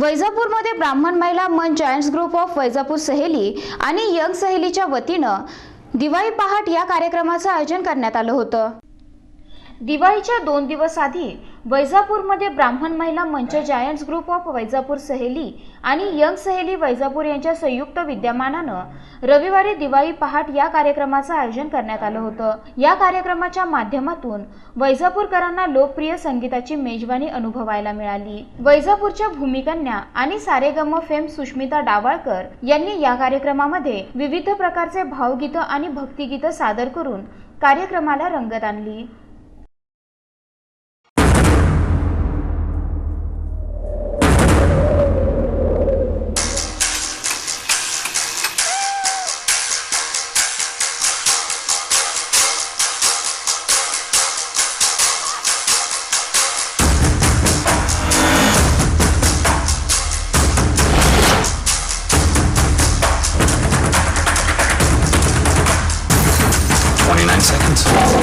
वैजापूरमध्ये ब्राह्मण महिला मन जायंट्स ग्रुप ऑफ वैजापूर सहेली आणि यंग सहेलीच्या वतीनं दिवाळी पहाट या कार्यक्रमाचं आयोजन करण्यात आलं होतं. दिवाळीच्या दोन दिवस आधी वैजापूरमध्ये ब्राह्मण महिला मंच जायंट्स ग्रुप ऑफ वैजापूर सहेली आणि यंग सहेली वैजापूर यांच्या संयुक्त विद्यमानानं रविवारी दिवाळी पहाट या कार्यक्रमाचं आयोजन करण्यात आलं होतं. या कार्यक्रमाच्या माध्यमातून वैजापूरकरांना लोकप्रिय संगीताची मेजवानी अनुभवायला मिळाली. वैजापूरच्या भूमिकन्या आणि सारेगम फेम सुष्मिता डावाळकर यांनी या कार्यक्रमामध्ये विविध प्रकारचे भावगीतं आणि भक्तिगीतं सादर करून कार्यक्रमाला रंगत आणली. 29 seconds.